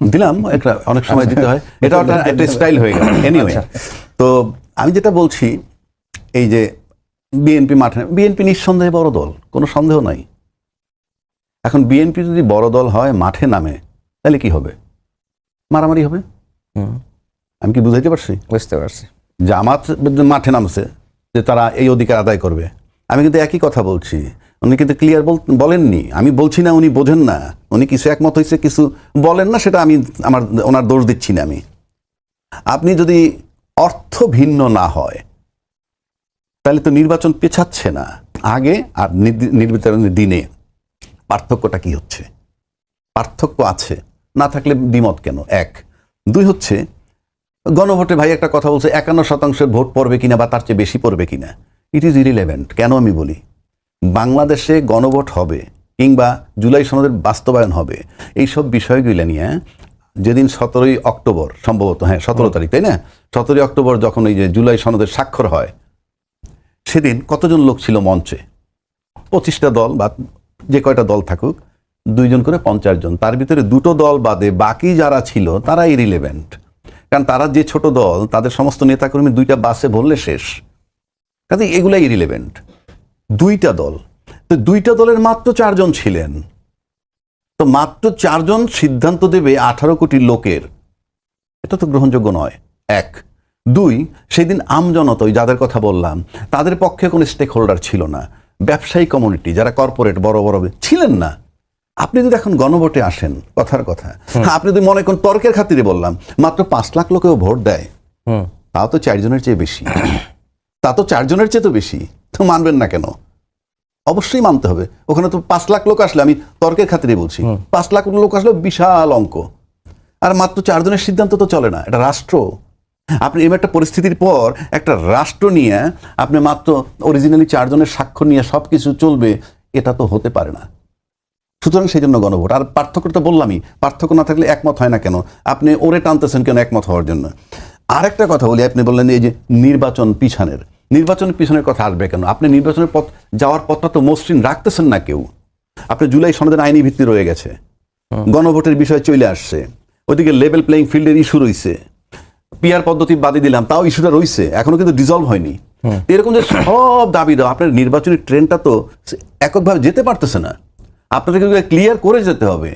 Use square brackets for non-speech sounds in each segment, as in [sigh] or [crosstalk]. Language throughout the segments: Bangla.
দিলাম একটা অনেক সময় দিতে হয়। এটা একটা [laughs] একটা স্টাইল হয়ে গেল। এনিওয়ে তো আমি যেটা বলছি এই যে বিএনপি মাঠে বিএনপি নিঃসন্দেহে বড় দল কোনো সন্দেহ নাই। এখন বিএনপি যদি বড় দল হয় মাঠে নামে তাহলে কি হবে? মারামারি হবে? আমি কি বুঝাইতে পারছি? বুঝতে পারছি। জামাত মাঠে নামছে যে তারা এই অধিকার আদায় করবে। আমি কিন্তু একই কথা বলছি উনি কিন্তু ক্লিয়ার বলেননি। আমি বলছি না উনি বোঝেন না। উনি কিছু একমত হয়েছে, কিছু বলেন না, সেটা আমি আমার ওনার দোষ দিচ্ছি না আমি। আপনি যদি অর্থ ভিন্ন না হয়, তাহলে তো নির্বাচন পেছাচ্ছে না। আগে আর নির্বাচনের দিনে পার্থক্যটা কি হচ্ছে? পার্থক্য আছে, না থাকলে দ্বিমত কেন? এক। দুই হচ্ছে, গণভোটে ভাই একটা কথা বলছে, একান্ন শতাংশের ভোট পড়বে কিনা বা তার চেয়ে বেশি পড়বে কিনা? ইট ইজ ইরিলেভেন্ট কেন আমি বলি? বাংলাদেশে গণভোট হবে কিংবা জুলাই সনদের বাস্তবায়ন হবে এইসব বিষয়গুলো নিয়ে যেদিন সতেরোই অক্টোবর সম্ভবত হ্যাঁ সতেরো তারিখ তাই না? সতেরোই অক্টোবর যখন এই যে জুলাই সনদের স্বাক্ষর হয় সেদিন কতজন লোক ছিল মঞ্চে? পঁচিশটা দল বা যে কয়টা দল থাকুক দুইজন করে পঞ্চাশ জন। তার ভিতরে দুটো দল বাদে বাকি যারা ছিল তারা ইরিলেভেন্ট কারণ তারা যে ছোট দল তাদের সমস্ত নেতাকর্মী দুইটা বাসে ভরলে শেষ। কাজে এগুলাই ইরিলেভেন্ট দুইটা দল। তো দুইটা দলের মাত্র চারজন ছিলেন। তো মাত্র চারজন সিদ্ধান্ত দেবে আঠারো কোটি লোকের। এটা তো গ্রহণযোগ্য নয়। এক। দুই সেদিন আমজনতা ওই যাদের কথা বললাম তাদের পক্ষে কোনো স্টেক হোল্ডার ছিল না। ব্যবসায়ী কমিউনিটি যারা কর্পোরেট বড় বড় ছিলেন না। আপনি যদি এখন গণভোটে আসেন কথার কথা। হ্যাঁ আপনি যদি মনে করেন তর্কের খাতিরে বললাম মাত্র পাঁচ লাখ লোকেও ভোট দেয়। তাও তো চারজনের চেয়ে বেশি। তা তো চারজনের চেয়ে তো বেশি। তো মানবেন না কেন? অবশ্যই মানতে হবে। ওখানে তো পাঁচ লাখ লোক আসলে আমি তর্কের খাতিরে বলছি। পাঁচ লাখ লোক আসলে বিশাল অঙ্ক। আর মাত্র চারজনের সিদ্ধান্ত তো চলে না এটা রাষ্ট্র। আপনি এমন একটা পরিস্থিতির পর একটা রাষ্ট্র নিয়ে আপনি মাত্র অরিজিনালি চারজনের স্বাক্ষর নিয়ে সব কিছু চলবে এটা তো হতে পারে না। সুতরাং সেই জন্য গণভোট। আর পার্থক্য তো বললামই পার্থক্য না থাকলে একমত হয় না কেন? আপনি ওরে টানতেছেন কেন একমত হওয়ার জন্য? আরেকটা কথা বলি আপনি বললেন এই যে নির্বাচন পিছনের। নির্বাচনের পিছনের কথা আসবে কেন? আপনি নির্বাচনের পথ যাওয়ার পথটা তো মসৃণ রাখতেছেন না কেউ। আপনি জুলাই সনদের আইনি ভিত্তি রয়ে গেছে। গণভোটের বিষয় চলে আসছে। ওদিকে লেভেল প্লেইং ফিল্ডের ইস্যু রয়েছে। পিয়ার পদ্ধতি বাদে দিলাম তাও ইস্যুটা রয়েছে। এখনও কিন্তু ডিজলভ হয়নি। এরকম যে সব দাবি দাও আপনার নির্বাচনী ট্রেনটা তো এককভাবে যেতে পারতেছে না। আপনাদেরকে ক্লিয়ার করে যেতে হবে।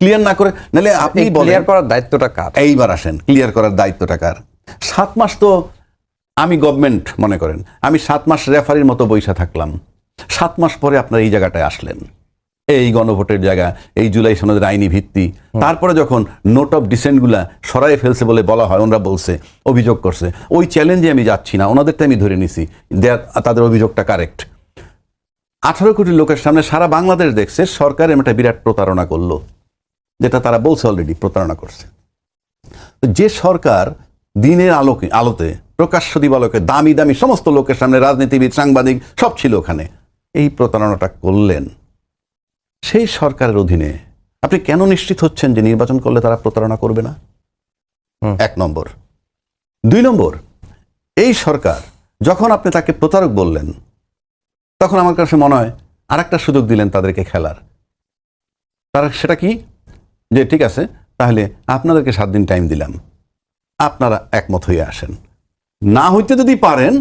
ক্লিয়ার না করে নাহলে আপনি ক্লিয়ার করার দায়িত্বটা কার? এইবার আসেন ক্লিয়ার করার দায়িত্বটা কার? সাত মাস তো আমি গভর্নমেন্ট মনে করেন আমি সাত মাস রেফারির মতো বৈশা থাকলাম। সাত মাস পরে আপনার এই জায়গাটায় আসলেন। এই গণভোটের জায়গা এই জুলাই সনদের আইনি ভিত্তি। তারপরে যখন নোট অফ ডিসেন্টগুলা সরাই ফেলছে বলে বলা হয় ওনারা বলছে অভিযোগ করছে ওই চ্যালেঞ্জে আমি যাচ্ছি না ওনাদেরটা আমি ধরে নিছি তাদের অভিযোগটা কারেক্ট আঠারো কোটি লোকের সামনে সারা বাংলাদেশ দেখছে সরকার এমন একটা বিরাট প্রতারণা করল যেটা তারা বলছে অলরেডি প্রতারণা করছে। যে সরকার দিনের আলোকে আলোতে প্রকাশ্য দিবালোকে দামি দামি সমস্ত লোকের সামনে রাজনীতিবিদ সাংবাদিক সব ছিল ওখানে। এই প্রতারণাটা করলেন। সেই সরকারের অধীনে আপনি কেন নিশ্চিত হচ্ছেন যে নির্বাচন করলে তারা প্রতারণা করবে না? এক নম্বর। দুই নম্বর এই সরকার যখন আপনি তাকে প্রতারক বললেন তখন আমার কাছে মনে হয় আর একটা সুযোগ দিলেন তাদেরকে খেলার। তারা সেটা কি? যে ঠিক আছে তাহলে আপনাদেরকে সাত দিন টাইম দিলাম। আপনারা একমত হয়ে আসেন। না হইতে যদি পারেন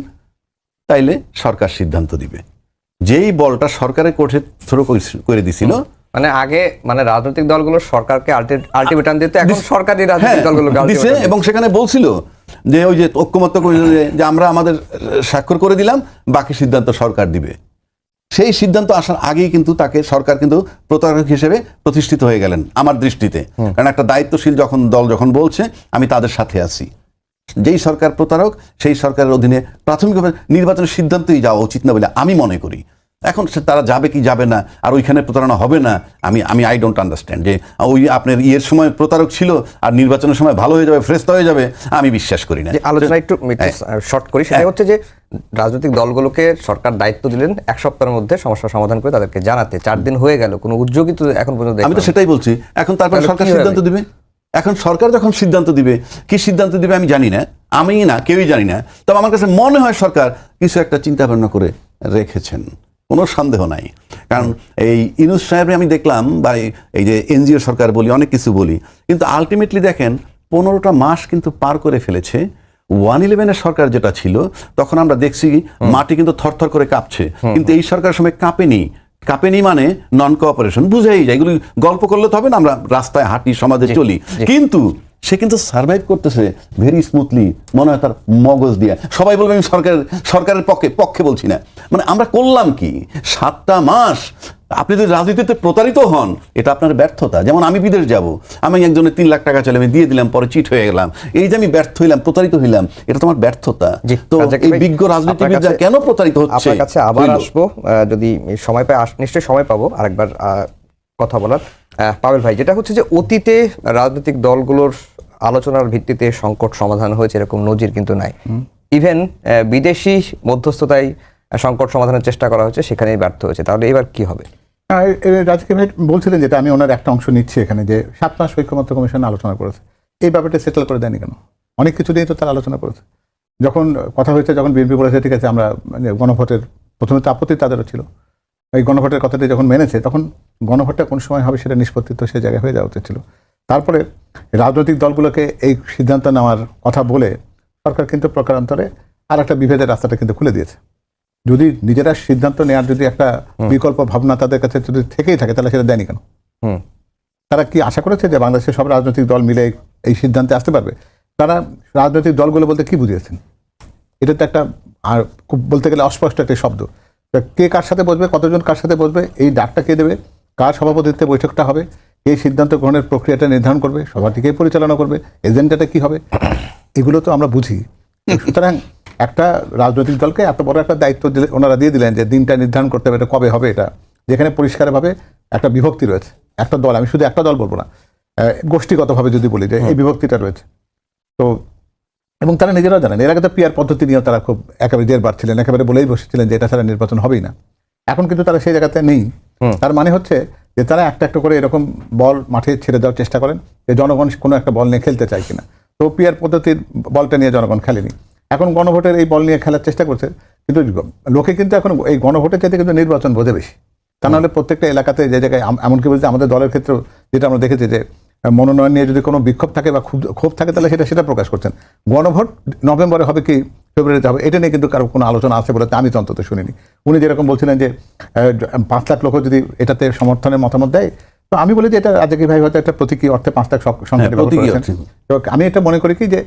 তাইলে সরকার সিদ্ধান্ত দিবে। যেই বলটা সরকারের কোর্টে থ্রো করে দিছিল। মানে আগে মানে রাজনৈতিক দলগুলো সরকারকে আলটিমেটাম দিতে এখন সরকারি হ্যাঁ রাজনৈতিক দলগুলো দিছে এবং সেখানে বলছিল যে ওই যে ঐক্যমত্য যে আমরা আমাদের স্বাক্ষর করে দিলাম বাকি সিদ্ধান্ত সরকার দিবে। সেই সিদ্ধান্ত আসার আগেই কিন্তু তাকে সরকার কিন্তু প্রতারক হিসেবে প্রতিষ্ঠিত হয়ে গেলেন আমার দৃষ্টিতে। কারণ একটা দায়িত্বশীল যখন দল যখন বলছে আমি তাদের সাথে আছি। যেই সরকার প্রতারক সেই সরকারের অধীনে প্রাথমিকভাবে নির্বাচনের সিদ্ধান্তই যাওয়া উচিত না বলে আমি মনে করি। এখন সে তারা যাবে কি যাবে না আর ওইখানে প্রতারণা হবে না আমি আমি আই ডোন্ট আন্ডারস্ট্যান্ড যে ওই আপনার ইয়ের সময় প্রতারক ছিল আর নির্বাচনের সময় ভালো হয়ে যাবে ফ্রেশ হয়ে যাবে আমি বিশ্বাস করি না। যে আলোচনা একটু শর্ট করি সেটা হচ্ছে যে রাজনৈতিক দলগুলোকে সরকার দায়িত্ব দিলেন এক সপ্তাহের মধ্যে সমস্যা সমাধান করে তাদেরকে জানাতে। চার দিন হয়ে গেল কোনো উদ্যোগই তো এখন পর্যন্ত আমি তো সেটাই বলছি। এখন তারপর সরকার সিদ্ধান্ত দিবে? এখন সরকার যখন সিদ্ধান্ত দিবে কি সিদ্ধান্ত দিবে আমি জানি না আমি না কেউই জানি না তবে আমার কাছে মনে হয় সরকার কিছু একটা চিন্তা ভাবনা করে রেখেছেন। কোনো সন্দেহ নাই। কারণ এই ইনুস সাহেব আমি দেখলাম বা এই- যে এনজিও সরকার বলি অনেক কিছু বলি কিন্তু আলটিমেটলি দেখেন পনেরোটা মাস কিন্তু পার করে ফেলেছে। ওয়ান ইলেভেনের সরকার যেটা ছিল তখন আমরা দেখছি মাটি কিন্তু থরথর করে কাঁপছে। কিন্তু এই সরকারের সময় কাঁপেনি। কাঁপেনি মানে নন কোঅপারেশন বুঝেই যায়। এগুলি গল্প করলে তো হবে না আমরা রাস্তায় হাঁটি সমাজে চলি। কিন্তু সে কিন্তু সার্ভাইভ করতেছে ভেরি স্মুথলি মনে হয় তার মগজ দিয়ে। সবাই বলবে আমি সরকারের সরকারের পক্ষে পক্ষে বলছি না। মানে আমরা করলাম কি? সাতটা মাস আপনি যদি রাজনীতিতে প্রতারিত হন এটা আপনার ব্যর্থতা। যেমন আমি বিদেশ যাব আমি একজনের তিন লাখ টাকা চলে আমি দিয়ে দিলাম পরে চিট হয়ে গেলাম। এই যে আমি ব্যর্থ হইলাম প্রতারিত হইলাম এটা তোমার ব্যর্থতা। তো এই বিজ্ঞ রাজনীতিবিদরা কেন প্রতারিত হচ্ছে? আপনার কাছে আবার আসব যদি সময় পাই নিশ্চয়ই সময় পাবো আরেকবার কথা বলার। পাবেল ভাই যেটা হচ্ছে যে অতীতে রাজনৈতিক দলগুলোর আলোচনার ভিত্তিতে সংকট সমাধান হয়েছে এরকম নজির কিন্তু নাই। ইভেন বিদেশি মধ্যস্থতায় সংকট সমাধানের চেষ্টা করা হচ্ছে সেখানেই ব্যর্থ হয়েছে। তাহলে এবার কি হবে? রাজকে ভাই বলছিলেন যেটা আমি ওনার একটা অংশ নিচ্ছি এখানে যে সাত মাস ঐক্যমত্য কমিশন আলোচনা করেছে। এই ব্যাপারটা সেটেল করে দেয়নি কেন? অনেক কিছু নিয়ে তো তারা আলোচনা করেছে। যখন কথা হয়েছে যখন বিএনপি বলেছে ঠিক আছে আমরা মানে গণভোটের প্রথমে তো আপত্তি তাদেরও ছিল। এই গণভোটের কথাটি যখন মেনেছে তখন গণভোটটা কোন সময় হবে সেটা নিষ্পত্তি তো সে জায়গায় হয়ে যাওয়া উচিত ছিল। তারপরে রাজনৈতিক দলগুলোকে এই সিদ্ধান্ত নেওয়ার কথা বলে সরকার কিন্তু প্রকারান্তরে আর একটা বিভেদের রাস্তাটা কিন্তু খুলে দিয়েছে। যদি নিজেরা সিদ্ধান্ত নেওয়ার যদি একটা বিকল্প ভাবনা তাদের কাছে যদি থেকেই থাকে তাহলে সেটা দেয়নি কেন? হুম। তারা কি আশা করেছে যে বাংলাদেশের সব রাজনৈতিক দল মিলে এই- এই সিদ্ধান্তে আসতে পারবে? তারা রাজনৈতিক দলগুলো বলতে কি বুঝিয়েছেন? এটা তো একটা আর খুব বলতে গেলে অস্পষ্ট একটা শব্দ। কে কার সাথে বসবে কতজন কার সাথে বসবে এই ডাকটা কে দেবে? কার সভাপতিত্বে বৈঠকটা হবে? এই সিদ্ধান্ত গ্রহণের প্রক্রিয়াটা নির্ধারণ করবে? সভাটিকে পরিচালনা করবে? এজেন্ডাটা কি হবে? এগুলো তো আমরা বুঝি। সুতরাং একটা রাজনৈতিক দলকে এত বড় একটা দায়িত্ব দিলে ওনারা দিয়ে দিলেন যে দিনটা নির্ধারণ করতে হবে এটা কবে হবে এটা। যেখানে পরিষ্কারভাবে একটা বিভক্তি রয়েছে। একটা দল আমি শুধু একটা দল বলব না গোষ্ঠীগতভাবে যদি বলি যে এই বিভক্তিটা রয়েছে। তো এবং তারা নিজেরাও জানেন এর আগে তো পিয়ার পদ্ধতি নিয়েও তারা খুব একেবারে জের ছিলেন একেবারে বলেই বসেছিলেন যে এটা ছাড়া নির্বাচন হবেই না। এখন কিন্তু তারা সেই জায়গাতে নেই। তার মানে হচ্ছে যে তারা একটা একটা করে এরকম বল মাঠে ছেড়ে দেওয়ার চেষ্টা করেন যে জনগণ কোনো একটা বল নিয়ে খেলতে চায় কিনা। তো পিয়ার পদ্ধতির বলটা নিয়ে জনগণ খেলেনি। এখন গণভোটের এই বল নিয়ে খেলার চেষ্টা করছে, কিন্তু লোকে কিন্তু এখন এই গণভোটের চাইতে কিন্তু নির্বাচন বোঝে বেশি। তা নাহলে প্রত্যেকটা এলাকাতে যে জায়গায় এমনকি বলতে আমাদের দলের ক্ষেত্রেও যেটা আমরা দেখেছি যে মনোনয়ন নিয়ে যদি কোনো বিক্ষোভ থাকে বা ক্ষোভ থাকে তাহলে সেটা সেটা প্রকাশ করছেন। গণভোট নভেম্বরে হবে কি ফেব্রুয়ারিতে হবে এটা নিয়ে কিন্তু কারও কোনো আলোচনা আছে বলে আমি তো অন্তত শুনিনি উনি যেরকম বলছিলেন যে পাঁচ লাখ লোক যদি এটাতে সমর্থনের মতামত দেয় তো আমি বলি যে এটা রাজাকি ভাই হয়তো একটা প্রতীকী অর্থে পাঁচ লাখ সংখ্যা সংখ্যাটি। তো আমি এটা মনে করি কি যে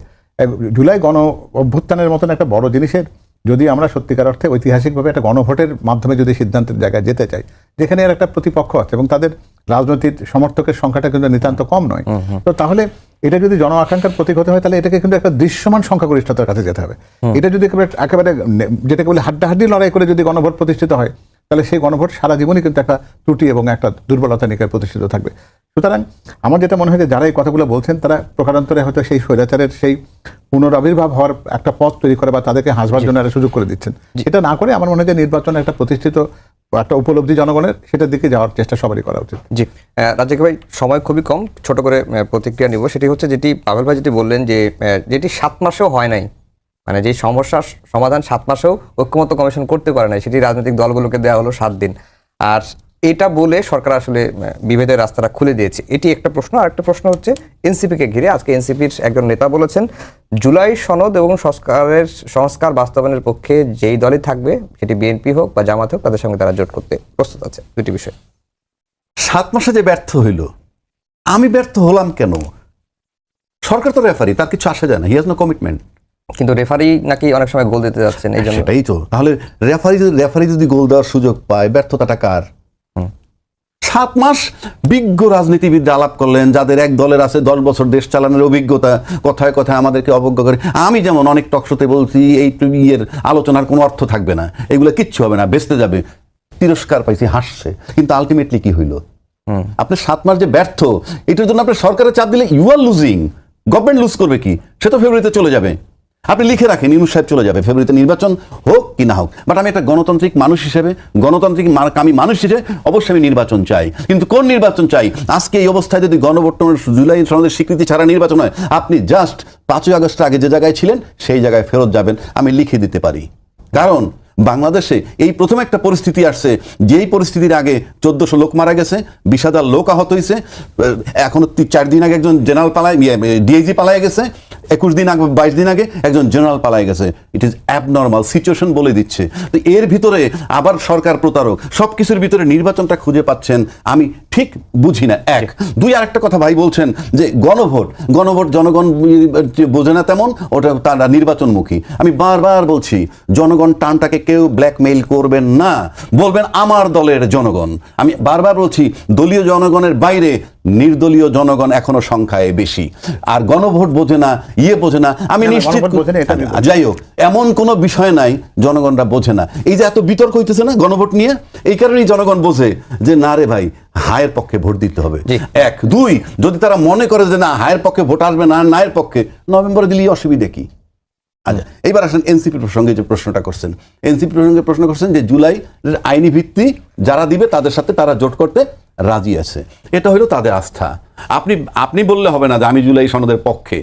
জুলাই গণ অভ্যুত্থানের মতন একটা বড় জিনিসের যদি আমরা সত্যিকার অর্থে ঐতিহাসিকভাবে একটা গণভোটের মাধ্যমে যদি সিদ্ধান্তের জায়গায় যেতে চাই যেখানে এর একটা প্রতিপক্ষ আছে এবং তাদের রাজনৈতিক সমর্থকের সংখ্যাটা কিন্তু নিতান্ত কম নয় তো তাহলে এটা যদি জন আকাঙ্ক্ষার প্রতীক হতে হয় তাহলে এটাকে কিন্তু একটা দৃশ্যমান সংখ্যাগরিষ্ঠতার কাছে যেতে হবে। এটা যদি একেবারে যেটাকে বলে হাড্ডাহাড্ডি লড়াই করে যদি গণভোট প্রতিষ্ঠিত হয় তাহলে সেই গণভোট সারা জীবনই কিন্তু একটা ত্রুটি এবং একটা দুর্বলতা নিয়ে প্রতিষ্ঠিত থাকবে। সুতরাং আমার যেটা মনে হয় যে যারা এই কথাগুলো বলছেন তারা প্রকারান্তরে হয়তো সেই স্বৈরাচারের সেই পুনরাবির্ভাব হওয়ার একটা পথ তৈরি করে বা তাদেরকে হাসবার জন্য একটা সুযোগ করে দিচ্ছেন। সেটা না করে আমার মনে হয় যে নির্বাচন একটা প্রতিষ্ঠিত একটা উপলব্ধি জনগণের সেটার দিকে যাওয়ার চেষ্টা সবারই করা উচিত। জি। আহ, রাজ্জাক ভাই সময় খুবই কম ছোট করে প্রতিক্রিয়া নিব। সেটি হচ্ছে যেটি পাভেল ভাই যেটি বললেন যে যেটি সাত মাসেও হয় নাই মানে যে সমস্যার সমাধান সাত মাসেও ঐক্যমত্য কমিশন করতে পারে নাই সেটি রাজনৈতিক দলগুলোকে দেওয়া হলো সাত দিন। আর এটা বলে সরকার আসলে বিভেদের রাস্তাটা খুলে দিয়েছে। এটি একটা প্রশ্ন। আর একটা প্রশ্ন হচ্ছে এনসিপিকে ঘিরে আজকে এনসিপির একজন নেতা বলেছেন জুলাই সনদ এবং সংস্কারের সংস্কার বাস্তবায়নের পক্ষে যেই দলই থাকবে সেটি বিএনপি হোক বা জামাত হোক তাদের সঙ্গে তারা জোট করতে প্রস্তুত আছে। দুটি বিষয়। সাত মাসে যে ব্যর্থ হইল আমি ব্যর্থ হলাম কেন? সরকার তো রেফারি তার কিছু আসা যায় না হি হ্যাজ নো কমিটমেন্ট। কিন্তু রেফারি নাকি অনেক সময় গোল দিতে যাচ্ছেন এই জন্য। সেটাই তো। তাহলে রেফারি যদি রেফারি যদি গোল দেওয়ার সুযোগ পায় ব্যর্থতাটা কার? সাত মাস বিজ্ঞ রাজনীতিবিদরা আলাপ করলেন যাদের এক দলের আছে দশ বছর দেশ চালানোর অভিজ্ঞতা কথায় কথায় আমাদেরকে অবজ্ঞ করে। আমি যেমন অনেক টকশোতে বলছি এই ইয়ের আলোচনার কোনো অর্থ থাকবে না। এগুলো কিচ্ছু হবে না বেসতে যাবে। তিরস্কার পাইছি হাসছে। কিন্তু আলটিমেটলি কি হইল? আপনি সাত মাস যে ব্যর্থ এটার জন্য আপনি সরকারের চাপ দিলে you are losing government lose করবে কি? সে তো ফেব্রুয়ারিতে চলে যাবে। আপনি লিখে রাখেন ইউনুস সাহেব চলে যাবে, ফেব্রুয়ারিতে নির্বাচন হোক কি না হোক। বাট আমি একটা গণতান্ত্রিক মানুষ হিসেবে, গণতান্ত্রিক আমি মানুষ হিসেবে অবশ্যই আমি নির্বাচন চাই। কিন্তু কোন নির্বাচন চাই? আজকে এই অবস্থায় যদি গণবর্তমান জুলাই সনদের স্বীকৃতি ছাড়া নির্বাচন হয়, আপনি জাস্ট পাঁচই আগস্টের আগে যে জায়গায় ছিলেন, সেই জায়গায় ফেরত যাবেন, আমি লিখে দিতে পারি। কারণ বাংলাদেশে এই প্রথম একটা পরিস্থিতি আসছে যেই পরিস্থিতির আগে চোদ্দশো লোক মারা গেছে বিশ হাজার লোক আহত হয়েছে এখনও চার দিন আগে একজন জেনারেল পালায় ডিআইজি পালায় গেছে একুশ দিন আগে বাইশ দিন আগে একজন জেনারেল পালায় গেছে। ইট ইজ অ্যাবনর্মাল সিচুয়েশন বলে দিচ্ছে। তো এর ভিতরে আবার সরকার প্রতারক সব কিছুর ভিতরে নির্বাচনটা খুঁজে পাচ্ছেন আমি ঠিক বুঝি না। এক দুই আরেকটা কথা ভাই বলছেন যে গণভোট গণভোট জনগণ বোঝে না তেমন ওটা তারা নির্বাচনমুখী। আমি বারবার বলছি জনগণ টানটাকে কেউ ব্ল্যাকমেইল করবেন না। বলবেন আমার দলের জনগণ। আমি বারবার বলছি দলীয় জনগণের বাইরে নির্দলীয় জনগণ এখনও সংখ্যায় বেশি। আর গণভোট বোঝে না ইয়ে বোঝে না। আমি নিশ্চিত। যাই হোক এমন কোনো বিষয় নাই জনগণরা বোঝে না। এই যে এত বিতর্ক হইতেছে না গণভোট নিয়ে এই কারণেই জনগণ বোঝে যে না রে ভাই হায়ের পক্ষে ভোট দিতে হবে। এক। দুই যদি তারা মনে করে যে না হায়ের পক্ষে ভোট আসবে না নায়ের পক্ষে নভেম্বরে দিলেই অসুবিধে কি? আচ্ছা এইবার আসেন এনসিপি প্রসঙ্গে যে প্রশ্নটা করছেন। এনসিপি প্রসঙ্গে প্রশ্ন করছেন যে জুলাই আইনি ভিত্তি যারা দিবে তাদের সাথে তারা জোট করতে রাজি আছে। এটা হলো তাদের আস্থা। আপনি আপনি বললে হবে না যে আমি জুলাই সনদের পক্ষে।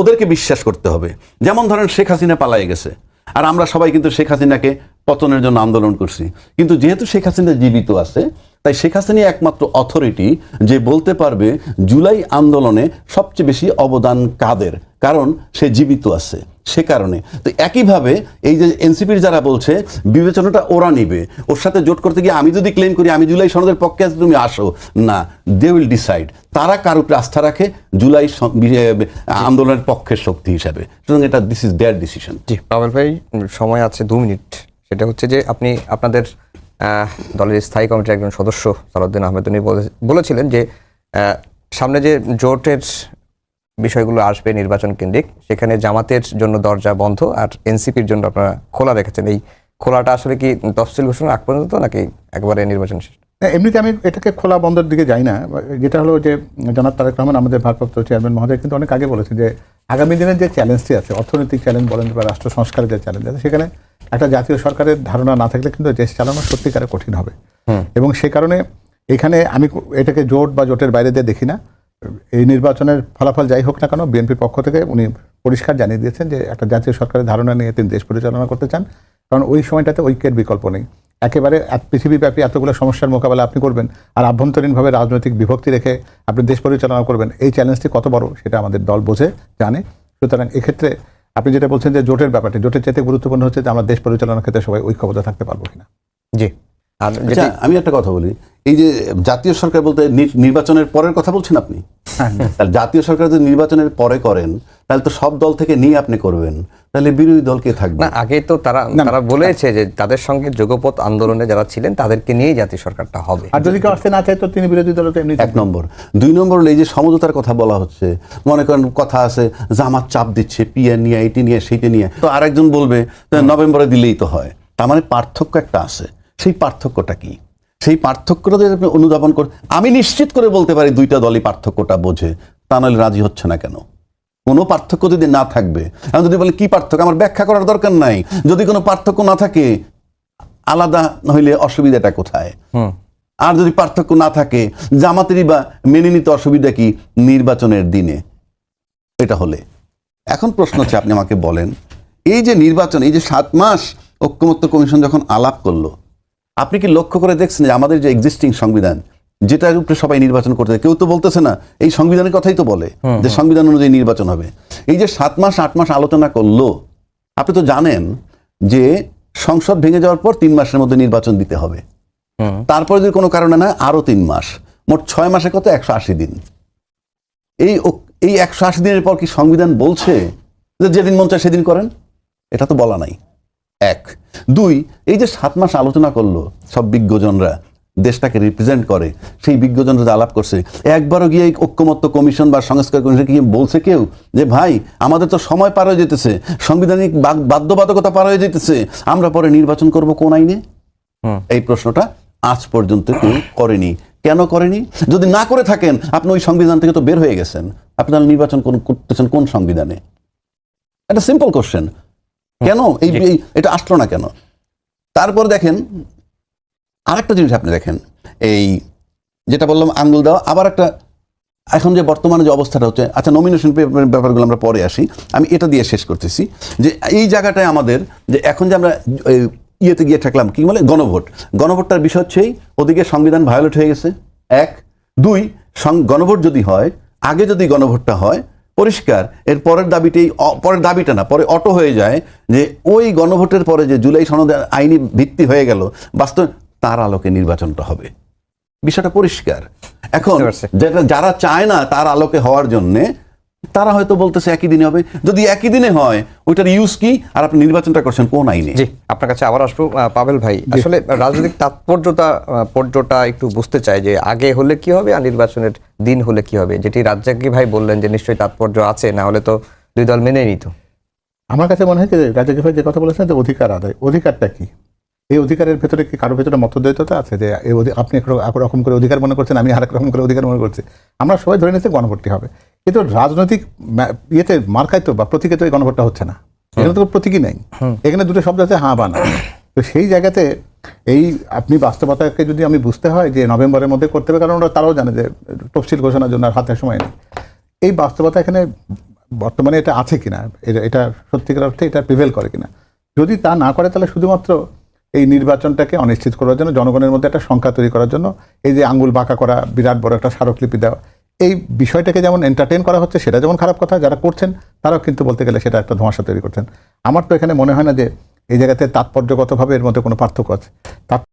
ওদেরকে বিশ্বাস করতে হবে। যেমন ধরেন শেখ হাসিনা পালায়ে গেছে। আর আমরা সবাই কিন্তু শেখ হাসিনাকে পতনের জন্য আন্দোলন করছি। কিন্তু যেহেতু শেখ হাসিনা জীবিত আছে, তাই শেখ হাসিনা একমাত্র অথরিটি যে বলতে পারবে জুলাই আন্দোলনে সবচেয়ে বেশি অবদান কাদের। কারণ সে জীবিত আছে। সে কারণে। তো একইভাবে এই যে এনসিপির যারা বলছে, বিবেচনাটা ওরা নিবে। ওর সাথে জোট করতে গিয়ে আমি যদি ক্লেম করি, আমি জুলাই সনদের পক্ষে আছি, তুমি আসো। না দে উইল ডিসাইড তারা কার উপরে আস্থা রাখে? জুলাই আন্দোলনের পক্ষের শক্তি হিসাবে। সুতরাং এটা this is their decision ji Pabel ভাই, সময় আছে দু মিনিট। সেটা হচ্ছে যে আপনি আপনাদের দলের স্থায়ী কমিটির একজন সদস্য সালাউদ্দিন আহমেদ, উনি বলে- বলেছিলেন যে সামনে যে জোটের বিষয়গুলো আসবে নির্বাচন কেন্দ্রিক। সেখানে জামাতের জন্য দরজা বন্ধ আর এনসিপির জন্য আপনারা খোলা রেখেছেন। এই খোলাটা আসলে কি তফসিল ঘোষণা আগ পর্যন্ত নাকি একবারে নির্বাচন শেষ? এমনিতে আমি এটাকে খোলা বন্ধের দিকে যাই না। যেটা হলো যে জনাব তারেক রহমান আমাদের ভারপ্রাপ্ত চেয়ারম্যান মহোদয় কিন্তু অনেক আগে বলেছেন যে আগামী দিনের যে চ্যালেঞ্জটি আছে অর্থনৈতিক চ্যালেঞ্জ বলেন বা রাষ্ট্র সংস্কারের যে চ্যালেঞ্জ আছে সেখানে একটা জাতীয় সরকারের ধারণা না থাকলে কিন্তু দেশ চালানো সত্যিকারে কঠিন হবে। এবং সে কারণে এখানে আমি এটাকে জোট বা জোটের বাইরে দিয়ে দেখি না। এই নির্বাচনের ফলাফল যাই হোক না কেন, বিএনপির পক্ষ থেকে উনি পরিষ্কার জানিয়ে দিয়েছেন যে একটা জাতীয় সরকারের ধারণা নিয়ে তিনি দেশ পরিচালনা করতে চান। কারণ ওই সময়টাতে ঐক্যের বিকল্প নেই। একেবারে এক পৃথিবীব্যাপী এতগুলো সমস্যার মোকাবেলা আপনি করবেন আর আভ্যন্তরীণভাবে রাজনৈতিক বিভক্তি রেখে আপনি দেশ পরিচালনা করবেন, এই চ্যালেঞ্জটি কত বড় সেটা আমাদের দল বোঝে, জানে। সুতরাং এক্ষেত্রে আপনি যেটা বলছেন যে জোটের ব্যাপারটি, জোটের চাইতে গুরুত্বপূর্ণ হচ্ছে যে আমরা দেশ পরিচালনার ক্ষেত্রে সবাই ঐক্যবদ্ধ থাকতে পারব কিনা। জি। আর আচ্ছা আমি একটা কথা বলি। এই যে জাতীয় সরকার বলতে নি- নির্বাচনের পরের কথা বলছেন আপনি? [laughs] তাহলে জাতীয় সরকার যদি নির্বাচনের পরে করেন তাহলে তো সব দল থেকে নিয়ে আপনি করবেন। তাহলে বিরোধী দল কে থাকবে? না আগে তো তারা তারা বলেছে যে তাদের সঙ্গে যোগপথ আন্দোলনে যারা ছিলেন তাদেরকে নিয়েই জাতীয় সরকারটা হবে। আর যদি কেউ আসতে না চায় তো তিনি বিরোধী দল তো এমনি এক নম্বর। দুই নম্বর হলো এই যে সমঝোতার কথা বলা হচ্ছে। মনে করেন কথা আছে জামাত চাপ দিচ্ছে পিএ নিয়ে এইটি নিয়ে সেইটি নিয়ে। তো আরেকজন বলবে নভেম্বরে দিলেই তো হয়। তার মানে পার্থক্য একটা আছে। সেই পার্থক্যটা কি? সেই পার্থক্যটা যদি আপনি অনুধাবন করেন আমি নিশ্চিত করে বলতে পারি দুইটা দলই পার্থক্যটা বোঝে তা নাহলে রাজি হচ্ছে না কেন? কোনো পার্থক্য যদি না থাকবে আমি যদি বলি কি পার্থক্য আমার ব্যাখ্যা করার দরকার নাই যদি কোনো পার্থক্য না থাকে আলাদা হইলে অসুবিধাটা কোথায়? আর যদি পার্থক্য না থাকে জামাতেরই বা মেনে নিতে অসুবিধা কি নির্বাচনের দিনে? এটা হলে। এখন প্রশ্ন হচ্ছে আপনি আমাকে বলেন এই যে নির্বাচন এই যে সাত মাস ঐক্যমত্য কমিশন যখন আলাপ করল আপনি কি লক্ষ্য করে দেখছেন যে আমাদের যে এক্সিস্টিং সংবিধান যেটার উপরে সবাই নির্বাচন করতে কেউ তো বলতেছে না এই সংবিধানের কথাই তো বলে যে সংবিধান অনুযায়ী নির্বাচন হবে। এই যে সাত মাস আট মাস আলোচনা করল আপনি তো জানেন যে সংসদ ভেঙে যাওয়ার পর তিন মাসের মধ্যে নির্বাচন দিতে হবে। তারপরে যদি কোনো কারণে না আরও তিন মাস। মোট ছয় মাসে কত? একশো আশি দিন। এই এই একশো আশি দিনের পর কি সংবিধান বলছে যে যেদিন মন চায় সেদিন করেন? এটা তো বলা নাই। এক। দুই এই যে সাত মাস আলোচনা করল সব বিজ্ঞজনরা দেশটাকে রিপ্রেজেন্ট করে সেই বিজ্ঞজনরা আলাপ করছে একবারও গিয়ে এই ঐক্যমত্য কমিশন বা সংস্কার কমিশন কি বলছে কেউ যে ভাই আমাদের তো সময় পার হয়ে যেতেছে সাংবিধানিক বাধ্যবাধকতা পার হয়ে যেতেছে আমরা পরে নির্বাচন করব কোন আইনে? এই প্রশ্নটা আজ পর্যন্ত কেউ করেনি। কেন করেনি? যদি না করে থাকেন আপনি ওই সংবিধান থেকে তো বের হয়ে গেছেন। আপনারা নির্বাচন করতেছেন কোন সংবিধানে? এটা সিম্পল কোশ্চেন কেন? এই এটা আসলো না কেন? তারপর দেখেন আরেকটা জিনিস আপনি দেখেন এই যেটা বললাম আঙ্গুল দেওয়া আবার একটা এখন যে বর্তমানে যে অবস্থাটা হচ্ছে আচ্ছা নমিনেশন ব্যাপারগুলো আমরা পরে আসি আমি এটা দিয়ে শেষ করতেছি যে এই জায়গাটায় আমাদের যে এখন যে আমরা ইয়েতে গিয়ে থাকলাম কি বলে? গণভোট। গণভোটটার বিষয় হচ্ছেই ওদিকে সংবিধান ভায়োলেট হয়ে গেছে এক। দুই গণভোট যদি হয় আগে যদি গণভোটটা হয় পরিষ্কার। এর পরের দাবিটি পরের দাবিটা না পরে অটো হয়ে যায় যে ওই গণভোটের পরে যে জুলাই সনদের আইনি ভিত্তি হয়ে গেল বাস্তব তার আলোকে নির্বাচনটা হবে। বিষয়টা পরিষ্কার। এখন যেটা যারা চায় না তার আলোকে হওয়ার জন্যে তারা হয়তো বলতেছে একই দিনে হবে। যদি একই দিনে হয় ওইটার ইউজ কি? আর আপনি নির্বাচনটা করছেন কোন আইনে? জি আপনার কাছে আবার আসব পাভেল ভাই। আসলে রাজনৈতিক তাৎপর্যতা পর্যটা একটু বুঝতে চাই যে আগে হলে কি হবে আর নির্বাচনের দিন হলে কি হবে। যেটি রাজ্জাকি ভাই বললেন যে নিশ্চয়ই তাৎপর্য আছে না হলে তো দুই দল মেনে নিত। আমার কাছে মনে হয় যে রাজাকি ভাই যে কথা বলেছেন যে অধিকার আদায় অধিকারটা কি? এই অধিকারের ভেতরে কি কারোর ভেতরে মতদ্বৈততা আছে যে এই আপনি এক রকম- এক রকম করে অধিকার মনে করছেন আমি আরেক রকম করে অধিকার মনে করছি? আমরা সবাই ধরে নিচ্ছি গণভোটটি হবে। কিন্তু রাজনৈতিক ইয়েতে মার্কায় তো বা প্রতীকে তো এই গণভোটটা হচ্ছে না। এখানে তো প্রতীকই নেই। এখানে দুটো শব্দ আছে হাঁ বা না। তো সেই জায়গাতে এই আপনি বাস্তবতাকে যদি আমি বুঝতে হয় যে নভেম্বরের মধ্যে করতে হবে কারণ ওরা তারাও জানে যে তফসিল ঘোষণার জন্য আর হাতে সময় নেই। এই বাস্তবতা এখানে বর্তমানে এটা আছে কিনা? এটা এটা সত্যিকার অর্থে এটা প্রিভেল করে কিনা? যদি তা না করে তাহলে শুধুমাত্র এই নির্বাচনটাকে অনিশ্চিত করার জন্য, জনগণের মধ্যে একটা সংখ্যা তৈরি করার জন্য এই যে আঙ্গুল বাঁকা করা, বিরাট বড় একটা স্মারকলিপি দেওয়া, এই বিষয়টাকে যেমন এন্টারটেন করা হচ্ছে, সেটা যেমন খারাপ কথা, যারা করছেন তারাও কিন্তু বলতে গেলে সেটা একটা ধোঁয়াশা তৈরি করছেন। আমার তো এখানে মনে হয় না যে এই জায়গাতে তাৎপর্যগতভাবে এর মধ্যে কোনো পার্থক্য আছে।